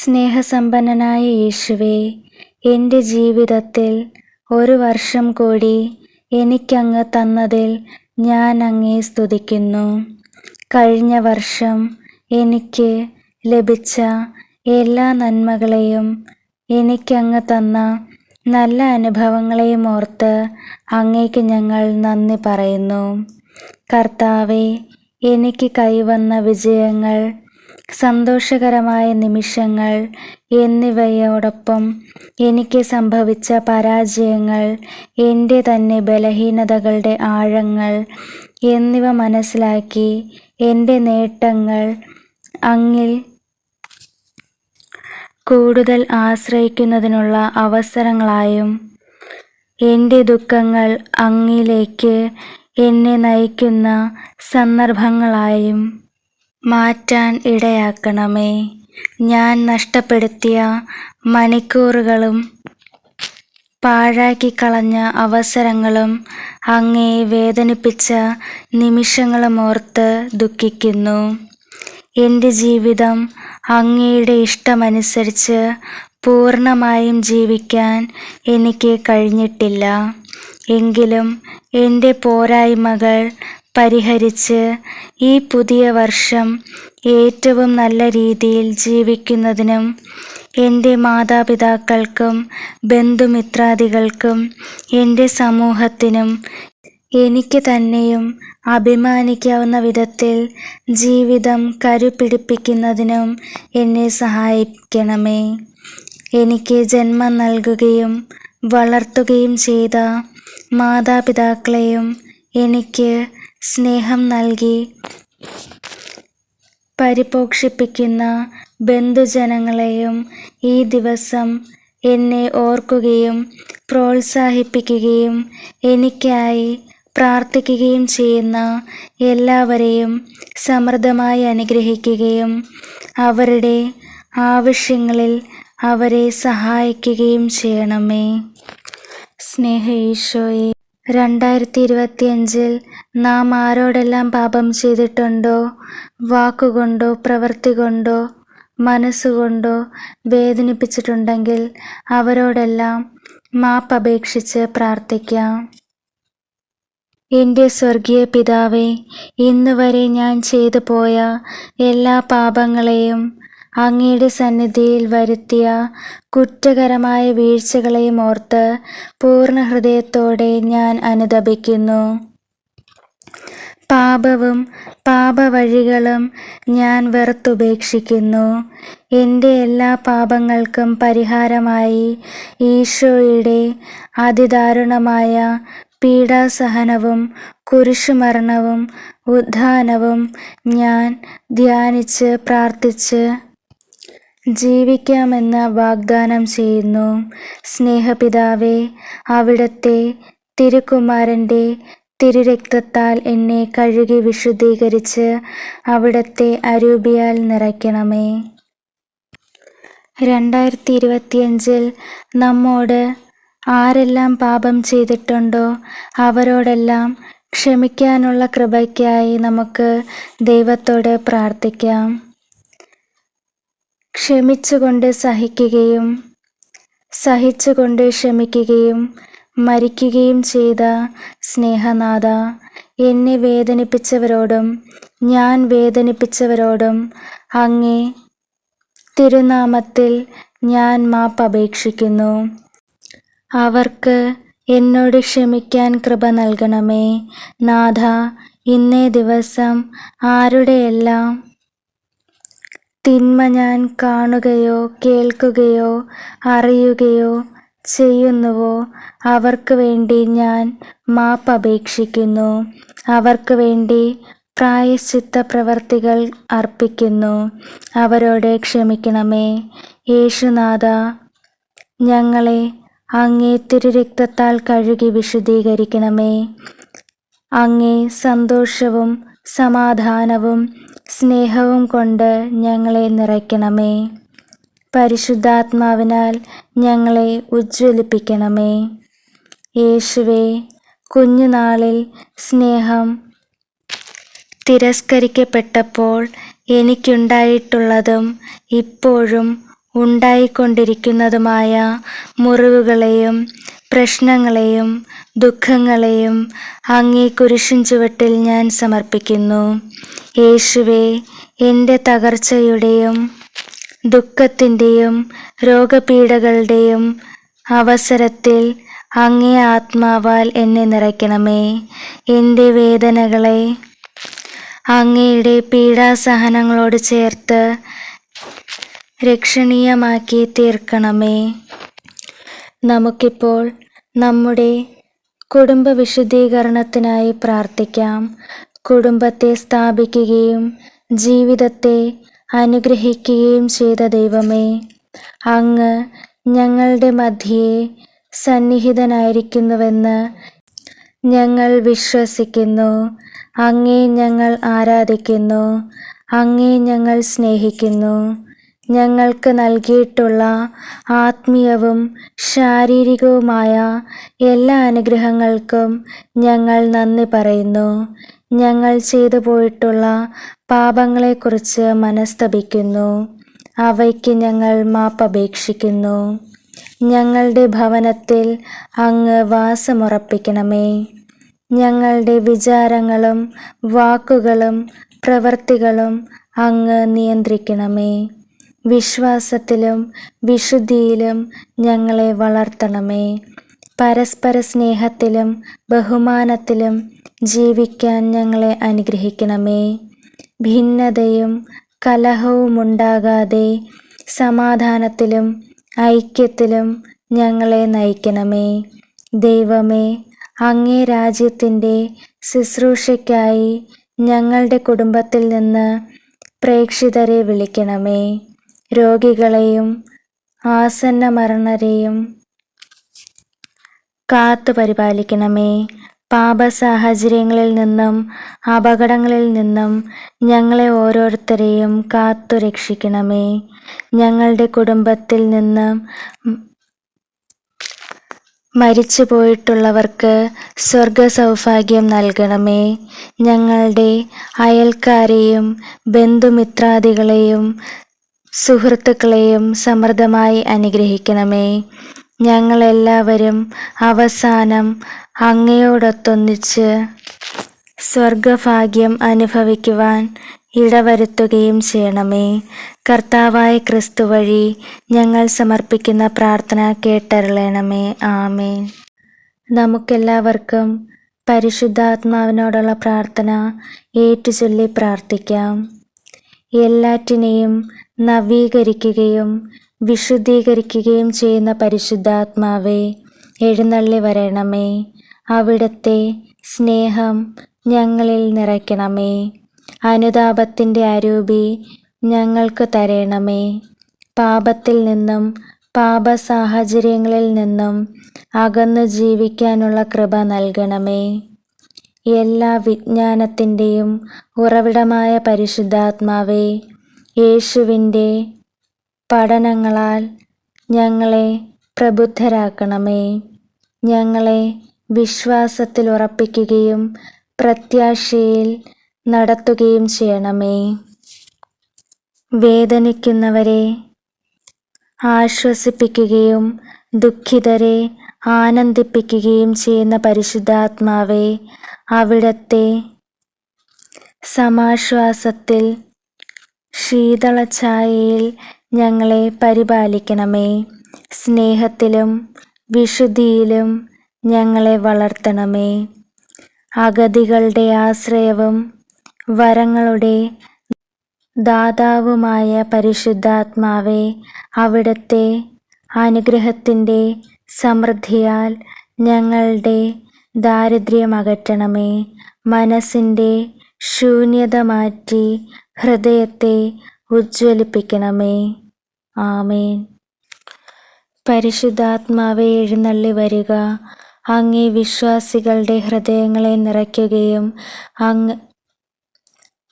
സ്നേഹസമ്പന്നനായ യേശുവേ എന്റെ ജീവിതത്തിൽ ഒരു വർഷം കൂടി എനിക്കങ്ങ് തന്നതിൽ ഞാൻ അങ്ങേ സ്തുതിക്കുന്നു. കഴിഞ്ഞ വർഷം എനിക്ക് ലഭിച്ച എല്ലാ നന്മകളെയും എനിക്കങ്ങ് തന്ന നല്ല അനുഭവങ്ങളെയും ഓർത്ത് അങ്ങേക്ക് ഞങ്ങൾ നന്ദി പറയുന്നു. കർത്താവെ എനിക്ക് കൈവന്ന വിജയങ്ങൾ സന്തോഷകരമായ നിമിഷങ്ങൾ എന്നിവയോടൊപ്പം എനിക്ക് സംഭവിച്ച പരാജയങ്ങൾ എന്റെ തന്നെ ബലഹീനതകളുടെ ആഴങ്ങൾ എന്നിവ മനസ്സിലാക്കി എന്റെ നേട്ടങ്ങൾ അങ്ങിൽ കൂടുതൽ ആശ്രയിക്കുന്നതിനുള്ള അവസരങ്ങളായും എന്റെ ദുഃഖങ്ങൾ അങ്ങിലേക്ക് എന്നെ നയിക്കുന്ന സന്ദർഭങ്ങളായും മാറ്റാൻ ഇടയാക്കണമേ. ഞാൻ നഷ്ടപ്പെടുത്തിയ മണിക്കൂറുകളും പാഴാക്കിക്കളഞ്ഞ അവസരങ്ങളും അങ്ങേ വേദനിപ്പിച്ച നിമിഷങ്ങളും ഓർത്ത് ദുഃഖിക്കുന്നു. എന്റെ ജീവിതം അങ്ങയുടെ ഇഷ്ടമനുസരിച്ച് പൂർണമായും ജീവിക്കാൻ എനിക്ക് കഴിഞ്ഞിട്ടില്ല. എങ്കിലും എന്റെ പോരായ്മകൾ പരിഹരിച്ച് ഈ പുതിയ വർഷം ഏറ്റവും നല്ല രീതിയിൽ ജീവിക്കുന്നതിനും എന്റെ മാതാപിതാക്കൾക്കും ബന്ധുമിത്രാദികൾക്കും എന്റെ സമൂഹത്തിനും എനിക്ക് തന്നെയും അഭിമാനിക്കാവുന്ന വിധത്തിൽ ജീവിതം കരുപിടിപ്പിക്കുന്നതിനും എന്നെ സഹായിക്കണമേ. എനിക്ക് ജന്മം നൽകുകയും വളർത്തുകയും ചെയ്ത മാതാപിതാക്കളെയും എനിക്ക് സ്നേഹം നൽകി പരിപോഷിപ്പിക്കുന്ന ബന്ധുജനങ്ങളെയും ഈ ദിവസം എന്നെ ഓർക്കുകയും പ്രോത്സാഹിപ്പിക്കുകയും എനിക്കായി പ്രാർത്ഥിക്കുകയും ചെയ്യുന്ന എല്ലാവരെയും സമൃദ്ധമായി അനുഗ്രഹിക്കുകയും അവരുടെ ആവശ്യങ്ങളിൽ അവരെ സഹായിക്കുകയും ചെയ്യണമേ. സ്നേഹ ഈശോയെ. രണ്ടായിരത്തി ഇരുപത്തിയഞ്ചിൽ നാം ആരോടെല്ലാം പാപം ചെയ്തിട്ടുണ്ടോ? വാക്കുകൊണ്ടോ പ്രവൃത്തി കൊണ്ടോ മനസ്സുകൊണ്ടോ വേദനിപ്പിച്ചിട്ടുണ്ടെങ്കിൽ അവരോടെല്ലാം മാപ്പ് അപേക്ഷിച്ച് പ്രാർത്ഥിക്കാം. എന്റെ സ്വർഗീയ പിതാവേ ഇന്നുവരെ ഞാൻ ചെയ്തു പോയ എല്ലാ പാപങ്ങളെയും അങ്ങയുടെ സന്നിധിയിൽ വരുത്തിയ കുറ്റകരമായ വീഴ്ചകളെയും ഓർത്ത് പൂർണ ഹൃദയത്തോടെ ഞാൻ അനുതപിക്കുന്നു. പാപവും പാപവഴികളും ഞാൻ വെറുത്തുപേക്ഷിക്കുന്നു. എന്റെ എല്ലാ പാപങ്ങൾക്കും പരിഹാരമായി ഈശോയുടെ അതിദാരുണമായ പീഡാസഹനവും കുരിശുമരണവും ഉദ്ധാനവും ഞാൻ ധ്യാനിച്ച് പ്രാർത്ഥിച്ച് ജീവിക്കാമെന്ന് വാഗ്ദാനം ചെയ്യുന്നു. സ്നേഹപിതാവേ അവിടത്തെ തിരുക്കുമാരന്റെ തിരുരക്തത്താൽ എന്നെ കഴുകി വിശുദ്ധീകരിച്ച് അവിടത്തെ അരൂപിയാൽ നിറയ്ക്കണമേ. രണ്ടായിരത്തി ഇരുപത്തിയഞ്ചിൽ നമ്മോട് ആരെല്ലാം പാപം ചെയ്തിട്ടുണ്ടോ അവരോടെല്ലാം ക്ഷമിക്കാനുള്ള കൃപയ്ക്കായി നമുക്ക് ദൈവത്തോട് പ്രാർത്ഥിക്കാം. ക്ഷമിച്ചുകൊണ്ട് സഹിക്കുകയും സഹിച്ചുകൊണ്ട് ക്ഷമിക്കുകയും മരിക്കുകയും ചെയ്ത സ്നേഹനാഥ എന്നെ വേദനിപ്പിച്ചവരോടും ഞാൻ വേദനിപ്പിച്ചവരോടും അങ്ങേ തിരുനാമത്തിൽ ഞാൻ മാപ്പപേക്ഷിക്കുന്നു അവർക്ക് എന്നോട് ക്ഷമിക്കാൻ കൃപ നൽകണമേ. നാഥ ഇന്നേ ദിവസം ആരുടെയെല്ലാം തിന്മ ഞാൻ കാണുകയോ കേൾക്കുകയോ അറിയുകയോ ചെയ്യുന്നുവോ അവർക്ക് വേണ്ടി ഞാൻ മാപ്പ് അപേക്ഷിക്കുന്നു. അവർക്ക് വേണ്ടി പ്രായശ്ചിത്ത പ്രവർത്തികൾ അർപ്പിക്കുന്നു. അവരോട് ക്ഷമിക്കണമേ. യേശുനാഥ ഞങ്ങളെ അങ്ങേ തിരുരക്തത്താൽ കഴുകി വിശുദ്ധീകരിക്കണമേ. അങ്ങേ സന്തോഷവും സമാധാനവും സ്നേഹവും കൊണ്ട് ഞങ്ങളെ നിറയ്ക്കണമേ. പരിശുദ്ധാത്മാവിനാൽ ഞങ്ങളെ ഉജ്ജ്വലിപ്പിക്കണമേ. യേശുവേ കുഞ്ഞുനാളിൽ സ്നേഹം തിരസ്കരിക്കപ്പെട്ടപ്പോൾ എനിക്കുണ്ടായിട്ടുള്ളതും ഇപ്പോഴും ഉണ്ടായിക്കൊണ്ടിരിക്കുന്നതുമായ മുറിവുകളെയും പ്രശ്നങ്ങളെയും ദുഃഖങ്ങളെയും അങ്ങേ കുരിശിൻ ചുവട്ടിൽ ഞാൻ സമർപ്പിക്കുന്നു. യേശുവെ എന്റെ തകർച്ചയുടെയും ദുഃഖത്തിന്റെയും രോഗപീഠകളുടെയും അവസരത്തിൽ അങ്ങേ ആത്മാവാൽ എന്നെ നിറയ്ക്കണമേ. എന്റെ വേദനകളെ അങ്ങയുടെ പീഡാസഹനങ്ങളോട് ചേർത്ത് രക്ഷണീയമാക്കി തീർക്കണമേ. നമുക്കിപ്പോൾ നമ്മുടെ കുടുംബ വിശുദ്ധീകരണത്തിനായി പ്രാർത്ഥിക്കാം. കുടുംബത്തെ സ്ഥാപിക്കുകയും ജീവിതത്തെ അനുഗ്രഹിക്കുകയും ചെയ്ത ദൈവമേ അങ്ങ് ഞങ്ങളുടെ മധ്യേ സന്നിഹിതനായിരിക്കുന്നുവെന്ന് ഞങ്ങൾ വിശ്വസിക്കുന്നു. അങ്ങേ ഞങ്ങൾ ആരാധിക്കുന്നു. അങ്ങേ ഞങ്ങൾ സ്നേഹിക്കുന്നു. ഞങ്ങൾക്ക് നൽകിയിട്ടുള്ള ആത്മീയവും ശാരീരികവുമായ എല്ലാ അനുഗ്രഹങ്ങൾക്കും ഞങ്ങൾ നന്ദി പറയുന്നു. ഞങ്ങൾ ചെയ്തു പോയിട്ടുള്ള പാപങ്ങളെക്കുറിച്ച് മനസ്തപിക്കുന്നു. അവയ്ക്ക് ഞങ്ങൾ മാപ്പപേക്ഷിക്കുന്നു ഞങ്ങളുടെ ഭവനത്തിൽ അങ്ങ് വാസമുറപ്പിക്കണമേ. ഞങ്ങളുടെ വിചാരങ്ങളും വാക്കുകളും പ്രവൃത്തികളും അങ്ങ് നിയന്ത്രിക്കണമേ. വിശ്വാസത്തിലും വിശുദ്ധിയിലും ഞങ്ങളെ വളർത്തണമേ. പരസ്പര സ്നേഹത്തിലും ബഹുമാനത്തിലും ജീവിക്കാൻ ഞങ്ങളെ അനുഗ്രഹിക്കണമേ. ഭിന്നതയും കലഹവും ഉണ്ടാകാതെ സമാധാനത്തിലും ഐക്യത്തിലും ഞങ്ങളെ നയിക്കണമേ. ദൈവമേ അങ്ങേ രാജ്യത്തിന്റെ ശുശ്രൂഷയ്ക്കായി ഞങ്ങളുടെ കുടുംബത്തിൽ നിന്ന് പ്രേക്ഷിതരെ വിളിക്കണമേ. രോഗികളെയും ആസന്ന മരണരെയും കാത്തു പരിപാലിക്കണമേ. പാപസാഹചര്യങ്ങളിൽ നിന്നും അപകടങ്ങളിൽ നിന്നും ഞങ്ങളെ ഓരോരുത്തരെയും കാത്തു രക്ഷിക്കണമേ. ഞങ്ങളുടെ കുടുംബത്തിൽ നിന്നും മരിച്ചു പോയിട്ടുള്ളവർക്ക് സ്വർഗ സൗഭാഗ്യം നൽകണമേ. ഞങ്ങളുടെ അയൽക്കാരെയും ബന്ധുമിത്രാദികളെയും സുഹൃത്തുക്കളെയും സമൃദ്ധമായി അനുഗ്രഹിക്കണമേ. ഞങ്ങളെല്ലാവരും അവസാനം അങ്ങയോടൊത്തൊന്നിച്ച് സ്വർഗഭാഗ്യം അനുഭവിക്കുവാൻ ഇടവരുത്തുകയും ചെയ്യണമേ. കർത്താവായ ക്രിസ്തു വഴി ഞങ്ങൾ സമർപ്പിക്കുന്ന പ്രാർത്ഥന കേട്ടരുളണമേ. ആമേ നമുക്കെല്ലാവർക്കും പരിശുദ്ധാത്മാവിനോടുള്ള പ്രാർത്ഥന ഏറ്റുചൊല്ലി പ്രാർത്ഥിക്കാം. എല്ലാറ്റിനെയും നവീകരിക്കുകയും വിശുദ്ധീകരിക്കുകയും ചെയ്യുന്ന പരിശുദ്ധാത്മാവേ എഴുന്നള്ളി വരണമേ. അവിടത്തെ സ്നേഹം ഞങ്ങളിൽ നിറയ്ക്കണമേ. അനുതാപത്തിന്റെ അരൂപി ഞങ്ങൾക്ക് തരണമേ. പാപത്തിൽ നിന്നും പാപ സാഹചര്യങ്ങളിൽ നിന്നും അകന്നു ജീവിക്കാനുള്ള കൃപ നൽകണമേ. എല്ലാ വിജ്ഞാനത്തിന്റെയും ഉറവിടമായ പരിശുദ്ധാത്മാവേ യേശുവിന്റെ പഠനങ്ങളാൽ ഞങ്ങളെ പ്രബുദ്ധരാക്കണമേ. ഞങ്ങളെ വിശ്വാസത്തിൽ ഉറപ്പിക്കുകയും പ്രത്യാശയിൽ നടത്തുകയും ചെയ്യണമേ. വേദനിക്കുന്നവരെ ആശ്വസിപ്പിക്കുകയും ദുഃഖിതരെ ആനന്ദിപ്പിക്കുകയും ചെയ്യുന്ന പരിശുദ്ധാത്മാവെ അവിടത്തെ സമാശ്വാസത്തിൽ ശീതളഛായയിൽ ഞങ്ങളെ പരിപാലിക്കണമേ. സ്നേഹത്തിലും വിശുദ്ധിയിലും ഞങ്ങളെ വളർത്തണമേ. അഗതികളുടെ ആശ്രയവും വരങ്ങളുടെ ദാതാവുമായ പരിശുദ്ധാത്മാവെ അവിടുത്തെ അനുഗ്രഹത്തിന്റെ സമൃദ്ധിയാൽ ഞങ്ങളുടെ ദാരിദ്ര്യമകറ്റണമേ. മനസ്സിന്റെ ശൂന്യത മാറ്റി ഹൃദയത്തെ ഉജ്ജ്വലിപ്പിക്കണമേ. ആമേൻ. പരിശുദ്ധാത്മാവെ എഴുന്നള്ളി വരിക. അങ്ങേ വിശ്വാസികളുടെ ഹൃദയങ്ങളെ നിറയ്ക്കുകയും അങ്ങ്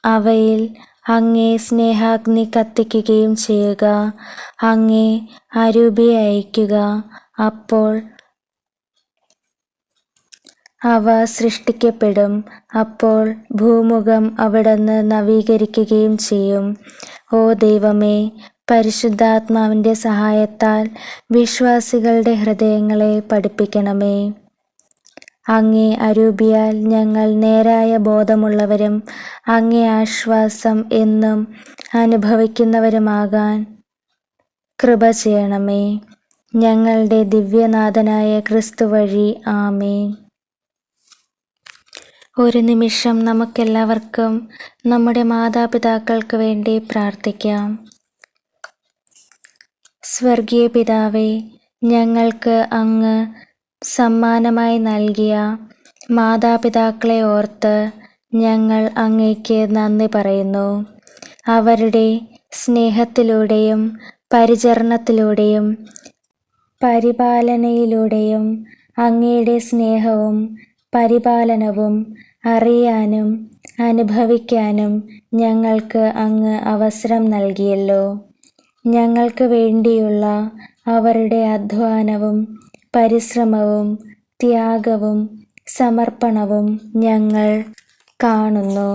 അവയിൽ അങ്ങേ സ്നേഹാഗ്നി കത്തിക്കുകയും ചെയ്യുക. അങ്ങേ അരൂപി അയക്കുക അപ്പോൾ അവ സൃഷ്ടിക്കപ്പെടും. അപ്പോൾ ഭൂമുഖം അവിടുന്ന് നവീകരിക്കുകയും ചെയ്യും. ഓ ദൈവമേ പരിശുദ്ധാത്മാവിന്റെ സഹായത്താൽ വിശ്വാസികളുടെ ഹൃദയങ്ങളെ പഠിപ്പിക്കണമേ. അങ്ങേ അരൂപിയാൽ ഞങ്ങൾ നേരായ ബോധമുള്ളവരും അങ്ങേ ആശ്വാസം എന്നും അനുഭവിക്കുന്നവരുമാകാൻ കൃപ ചെയ്യണമേ. ഞങ്ങളുടെ ദിവ്യനാഥനായ ക്രിസ്തു വഴി ആമേ ഒരു നിമിഷം നമുക്കെല്ലാവർക്കും നമ്മുടെ മാതാപിതാക്കൾക്ക് വേണ്ടി പ്രാർത്ഥിക്കാം. സ്വർഗീയ പിതാവേ ഞങ്ങൾക്ക് അങ്ങ് സമ്മാനമായി നൽകിയ മാതാപിതാക്കളെ ഓർത്ത് ഞങ്ങൾ അങ്ങേക്ക് നന്ദി പറയുന്നു. അവരുടെ സ്നേഹത്തിലൂടെയും പരിചരണത്തിലൂടെയും പരിപാലനയിലൂടെയും അങ്ങയുടെ സ്നേഹവും പരിപാലനവും അറിയാനും അനുഭവിക്കാനും ഞങ്ങൾക്ക് അങ്ങ് അവസരം നൽകിയല്ലോ. ഞങ്ങൾക്ക് വേണ്ടിയുള്ള അവരുടെ അധ്വാനവും പരിശ്രമവും ത്യാഗവും സമർപ്പണവും ഞങ്ങൾ കാണുന്നു.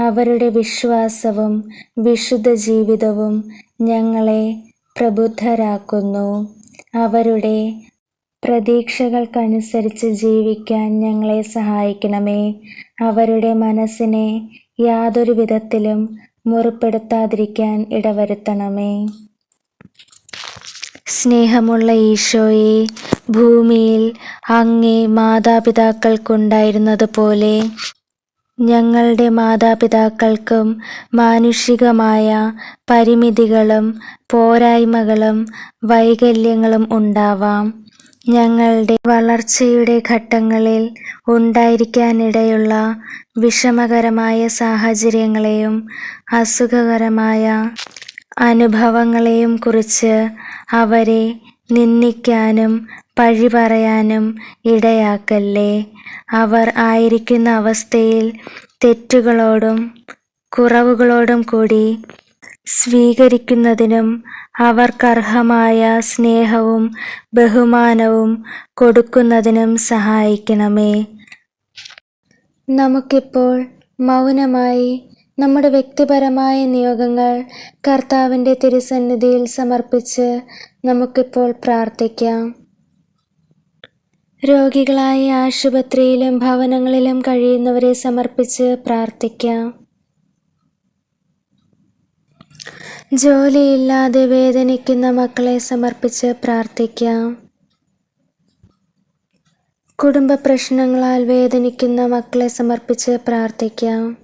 അവരുടെ വിശ്വാസവും വിശുദ്ധ ജീവിതവും ഞങ്ങളെ പ്രബുദ്ധരാക്കുന്നു. അവരുടെ പ്രതീക്ഷകൾക്കനുസരിച്ച് ജീവിക്കാൻ ഞങ്ങളെ സഹായിക്കണമേ. അവരുടെ മനസ്സിനെ യാതൊരു വിധത്തിലും മുറിപ്പെടുത്താതിരിക്കാൻ ഇടവരുത്തണമേ. സ്നേഹമുള്ള ഈശോയെ ഭൂമിയിൽ അങ്ങേ മാതാപിതാക്കൾക്കുണ്ടായിരുന്നതുപോലെ ഞങ്ങളുടെ മാതാപിതാക്കൾക്കും മാനുഷികമായ പരിമിതികളും പോരായ്മകളും വൈകല്യങ്ങളും ഉണ്ടാവാം. ഞങ്ങളുടെ വളർച്ചയുടെ ഘട്ടങ്ങളിൽ ഉണ്ടായിരിക്കാനിടയുള്ള വിഷമകരമായ സാഹചര്യങ്ങളെയും അസുഖകരമായ അനുഭവങ്ങളെയും കുറിച്ച് അവരെ നിന്ദിക്കാനും പഴി പറയാനും ഇടയാക്കല്ലേ? അവർ ആയിരിക്കുന്ന അവസ്ഥയിൽ തെറ്റുകളോടും കുറവുകളോടും കൂടി സ്വീകരിക്കുന്നതിനും അവർക്കർഹമായ സ്നേഹവും ബഹുമാനവും കൊടുക്കുന്നതിനും സഹായിക്കണമേ. നമുക്കിപ്പോൾ മൗനമായി നമ്മുടെ വ്യക്തിപരമായ നിയോഗങ്ങൾ കർത്താവിന്റെ തിരുസന്നിധിയിൽ സമർപ്പിച്ച് നമുക്കിപ്പോൾ പ്രാർത്ഥിക്കാം. രോഗികളായി ആശുപത്രിയിലും ഭവനങ്ങളിലും കഴിയുന്നവരെ സമർപ്പിച്ച് പ്രാർത്ഥിക്കാം. ജോലിയില്ലാതെ വേദനിക്കുന്ന മക്കളെ സമർപ്പിച്ച് പ്രാർത്ഥിക്കാം. കുടുംബ പ്രശ്നങ്ങളാൽ വേദനിക്കുന്ന മക്കളെ സമർപ്പിച്ച് പ്രാർത്ഥിക്കാം.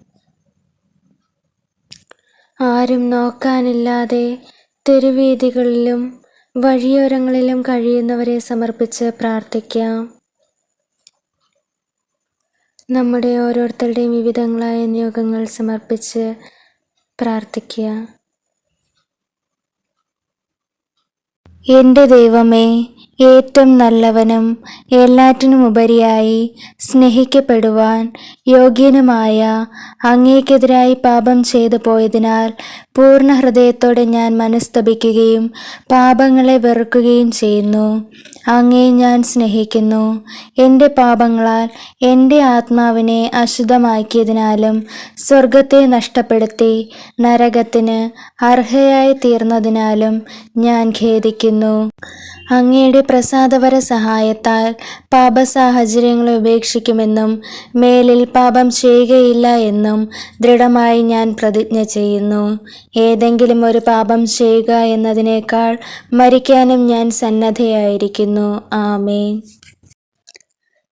ആരും നോക്കാനില്ലാതെ തെരുവീതികളിലും വഴിയോരങ്ങളിലും കഴിയുന്നവരെ സമർപ്പിച്ച് പ്രാർത്ഥിക്കാം. നമ്മുടെ ഓരോരുത്തരുടെയും വിവിധങ്ങളായ നിയോഗങ്ങൾ സമർപ്പിച്ച് പ്രാർത്ഥിക്കുക. എന്റെ ദൈവമേ ഏറ്റവും നല്ലവനും എല്ലാറ്റിനും ഉപരിയായി സ്നേഹിക്കപ്പെടുവാൻ യോഗ്യനുമായ അങ്ങേക്കെതിരായി പാപം ചെയ്തു പോയതിനാൽ പൂർണ ഹൃദയത്തോടെ ഞാൻ മനസ്തപിക്കുകയും പാപങ്ങളെ വെറുക്കുകയും ചെയ്യുന്നു. അങ്ങേ ഞാൻ സ്നേഹിക്കുന്നു. എന്റെ പാപങ്ങളാൽ എന്റെ ആത്മാവിനെ അശുദ്ധമാക്കിയതിനാലും സ്വർഗത്തെ നഷ്ടപ്പെടുത്തി നരകത്തിന് അർഹയായി തീർന്നതിനാലും ഞാൻ ഖേദിക്കുന്നു. അങ്ങയുടെ പ്രസാദവര സഹായത്താൽ പാപസാഹചര്യങ്ങളെ ഉപേക്ഷിക്കുമെന്നും മേലിൽ പാപം ചെയ്യുകയില്ല എന്നും ദൃഢമായി ഞാൻ പ്രതിജ്ഞ ചെയ്യുന്നു. ഏതെങ്കിലും ഒരു പാപം ചെയ്യുക എന്നതിനേക്കാൾ മരിക്കാനും ഞാൻ സന്നദ്ധയായിരിക്കുന്നു. ആമേൻ.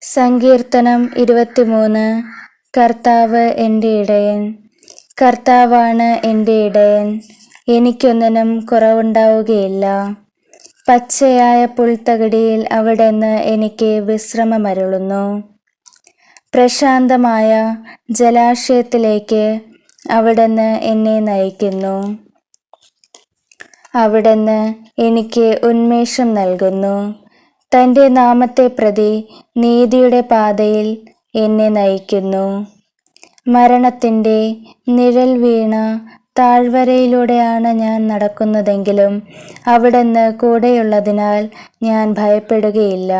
സങ്കീർത്തനം ഇരുപത്തിമൂന്ന്. കർത്താവ് എന്റെ ഇടയൻ. കർത്താവാണ് എന്റെ ഇടയൻ. എനിക്കൊന്നിനും കുറവുണ്ടാവുകയില്ല. പച്ചയായ പുൽത്തകിടിയിൽ നിന്ന് എനിക്ക് വിശ്രമമരുളുന്നു. പ്രശാന്തമായ ജലാശയത്തിലേക്ക് അവിടുന്ന് എന്നെ നയിക്കുന്നു. അവിടുന്ന് എനിക്ക് ഉന്മേഷം നൽകുന്നു. തന്റെ നാമത്തെ പ്രതി നീതിയുടെ പാതയിൽ എന്നെ നയിക്കുന്നു. മരണത്തിന്റെ നിഴൽ വീണ താഴ്വരയിലൂടെയാണ് ഞാൻ നടക്കുന്നതെങ്കിലും അവിടുന്ന് കൂടെയുള്ളതിനാൽ ഞാൻ ഭയപ്പെടുകയില്ല.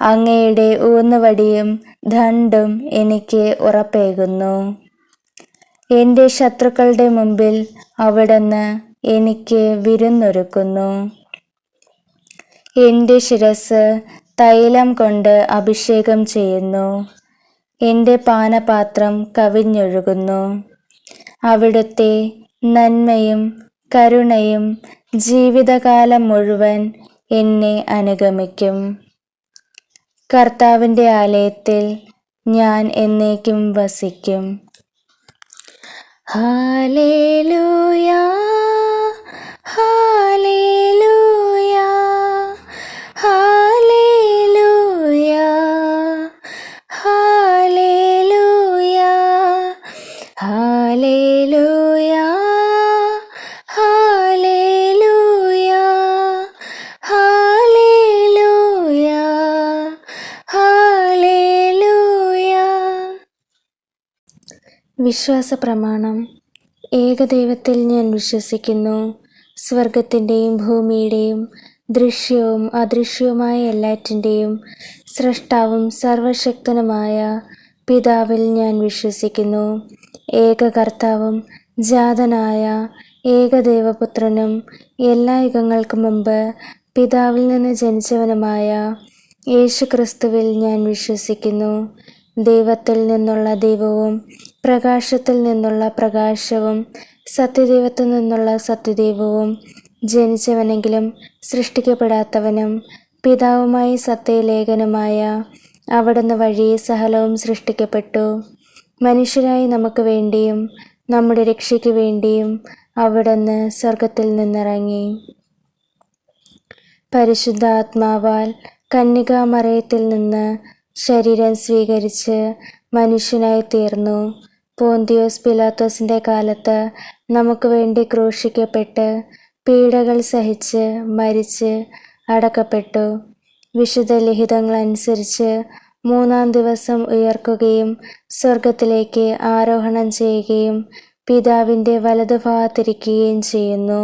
അങ്ങയുടെ ഊന്നുവടിയും ധണ്ടും എനിക്ക് ഉറപ്പേകുന്നു. എന്റെ ശത്രുക്കളുടെ മുമ്പിൽ അവിടുന്ന് എനിക്ക് വിരുന്നൊരുക്കുന്നു. എന്റെ ശിരസ് തൈലം കൊണ്ട് അഭിഷേകം ചെയ്യുന്നു. എന്റെ പാനപാത്രം കവിഞ്ഞൊഴുകുന്നു. അവിടുത്തെ നന്മയും കരുണയും ജീവിതകാലം മുഴുവൻ എന്നെ അനുഗമിക്കും. കർത്താവിന്റെ ആലയത്തിൽ ഞാൻ എന്നേക്കും വസിക്കും. ഹാലേലൂയാ. വിശ്വാസ പ്രമാണം ഏകദൈവത്തിൽ ഞാൻ വിശ്വസിക്കുന്നു. സ്വർഗത്തിന്റെയും ഭൂമിയുടെയും ദൃശ്യവും അദൃശ്യവുമായ എല്ലാറ്റിന്റെയും സൃഷ്ടാവും സർവശക്തനുമായ പിതാവിൽ ഞാൻ വിശ്വസിക്കുന്നു. ഏകകർത്താവും ജാതനായ ഏകദൈവപുത്രനും എല്ലാ യുഗങ്ങൾക്ക് മുമ്പ് പിതാവിൽ നിന്ന് ജനിച്ചവനുമായ യേശുക്രിസ്തുവിൽ ഞാൻ വിശ്വസിക്കുന്നു. ദൈവത്തിൽ നിന്നുള്ള ദൈവവും പ്രകാശത്തിൽ നിന്നുള്ള പ്രകാശവും സത്യദൈവത്തിൽ നിന്നുള്ള സത്യദൈവവും ജനിച്ചവനെങ്കിലും സൃഷ്ടിക്കപ്പെടാത്തവനും പിതാവുമായി സത്യലേഖനുമായ അവിടുന്ന് വഴി സഹലവും സൃഷ്ടിക്കപ്പെട്ടു. മനുഷ്യരായി നമുക്ക് വേണ്ടിയും നമ്മുടെ രക്ഷയ്ക്ക് വേണ്ടിയും അവിടുന്ന് സ്വർഗത്തിൽ നിന്നിറങ്ങി. പരിശുദ്ധാത്മാവാൽ കന്യകാമറയത്തിൽ നിന്ന് ശരീരം സ്വീകരിച്ച് മനുഷ്യനായി തീർന്നു. പോന്തിയോസ് പിലാത്തോസിന്റെ കാലത്ത് നമുക്ക് വേണ്ടി ക്രൂശിക്കപ്പെട്ട് പീഡകൾ സഹിച്ച് മരിച്ച് അടക്കപ്പെട്ടു. വിശുദ്ധ ലിഖിതങ്ങൾ അനുസരിച്ച് മൂന്നാം ദിവസം ഉയർക്കുകയും സ്വർഗത്തിലേക്ക് ആരോഹണം ചെയ്യുകയും പിതാവിന്റെ വലതുഭാഗത്തിരിക്കുകയും ചെയ്യുന്നു.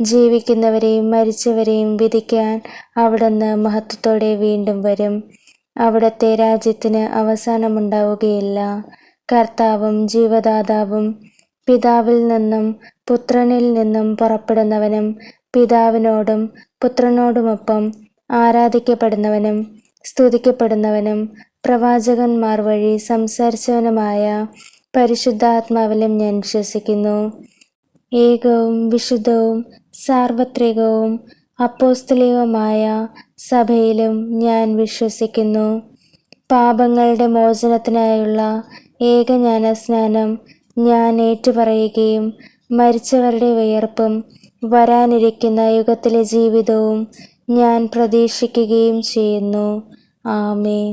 ജീവിക്കുന്നവരെയും മരിച്ചവരെയും വിധിക്കാൻ അവിടുന്ന് മഹത്വത്തോടെ വീണ്ടും വരും. അവിടുത്തെ രാജ്യത്തിന് അവസാനമുണ്ടാവുകയില്ല. കർത്താവും ജീവദാതാവും പിതാവിൽ നിന്നും പുത്രനിൽ നിന്നും പുറപ്പെടുന്നവനും പിതാവിനോടും പുത്രനോടുമൊപ്പം ആരാധിക്കപ്പെടുന്നവനും സ്തുതിക്കപ്പെടുന്നവനും പ്രവാചകന്മാർ വഴി സംസാരിച്ചവനുമായ പരിശുദ്ധാത്മാവിലും ഞാൻ വിശ്വസിക്കുന്നു. ഏകവും വിശുദ്ധവും സാർവത്രികവും അപ്പോസ്തലികവുമായ സഭയിലും ഞാൻ വിശ്വസിക്കുന്നു. പാപങ്ങളുടെ മോചനത്തിനായുള്ള ഏകജ്ഞാന സ്നാനം ഞാൻ ഏറ്റുപറയുകയും മരിച്ചവരുടെ വിയർപ്പും വരാനിരിക്കുന്ന യുഗത്തിലെ ജീവിതവും ഞാൻ പ്രതീക്ഷിക്കുകയും ചെയ്യുന്നു. ആമേൻ.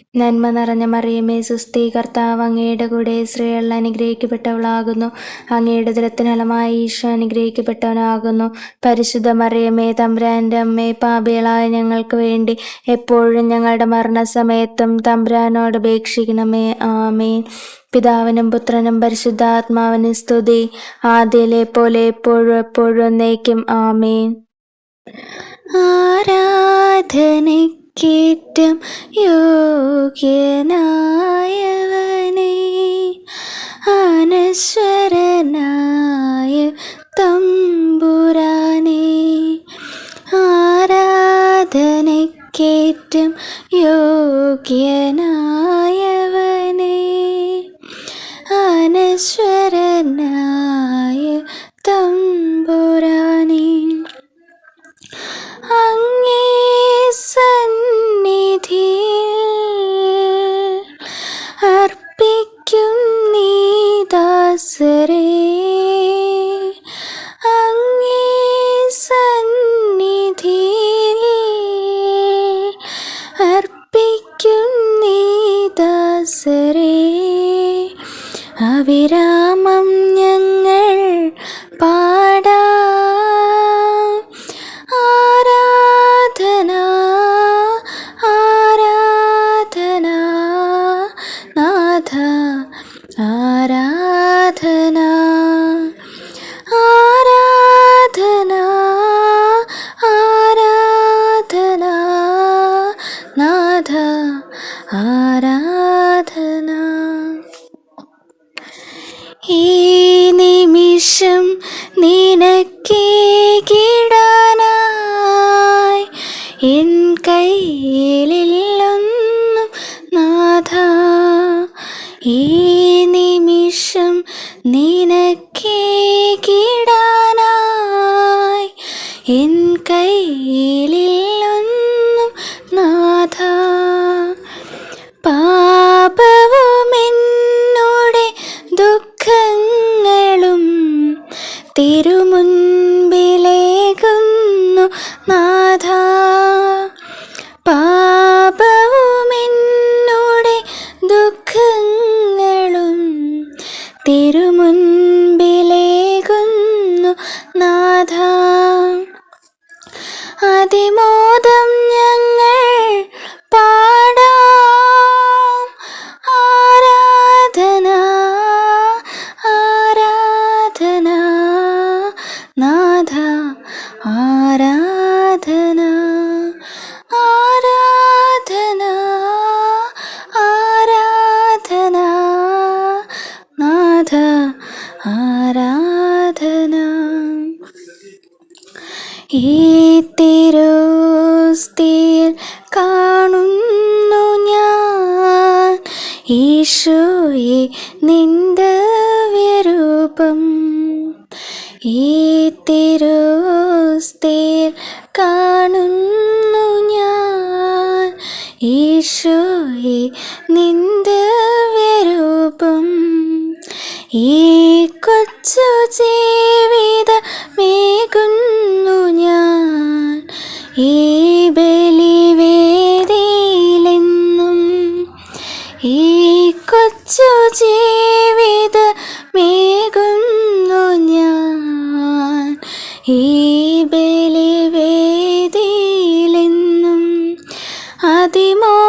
നന്മ നിറഞ്ഞ മറിയമേ സുസ്ഥി കർത്താവ് അങ്ങയുടെ കൂടെ സ്ത്രീകൾ അനുഗ്രഹിക്കപ്പെട്ടവളാകുന്നു. അങ്ങയുടെ ദുരത്തിനലമായി ഈശോ അനുഗ്രഹിക്കപ്പെട്ടവനാകുന്നു. പരിശുദ്ധ മറിയമേ തമ്പ്രാന്റെ അമ്മേ പാപികളായ ഞങ്ങൾക്ക് വേണ്ടി എപ്പോഴും ഞങ്ങളുടെ മരണസമയത്തും തമ്പ്രാനോട് അപേക്ഷിക്കണമേ. ആമേൻ. പിതാവിനും പുത്രനും പരിശുദ്ധാത്മാവിനും സ്തുതി. ആദ്യയിലെ പോലെ എപ്പോഴും എപ്പോഴും എന്നേക്കും. ആമേൻ. ആരാധനയ്ക്കേറ്റം യോഗ്യനായവനെ. അനശ്വരനായ തമ്പുരാനെ ആരാധനക്കേറ്റം യോഗ്യനായവനെ. അനശ്വരനായ തമ്പുരാനെ திருமுன் ഈ തിരുസ്തിയിൽ കാണുന്നു ഞാൻ. ഈശോയെ നിന്ദവ്യരൂപം ഈ തിരുസ്തിയിൽ കാണുന്നു ഞാൻ. ഈശോയെ നിന്ദവ്യരൂപം ഈ കൊച്ചു ജീവിതമേകുന്നു ഞാൻ. ഈ ബലിവേദിയിലെന്നും ഈ കൊച്ചു ജീവിതമേകുന്നു ഞാൻ. ഈ ബലിവേദിയിലെന്നും അതിമോ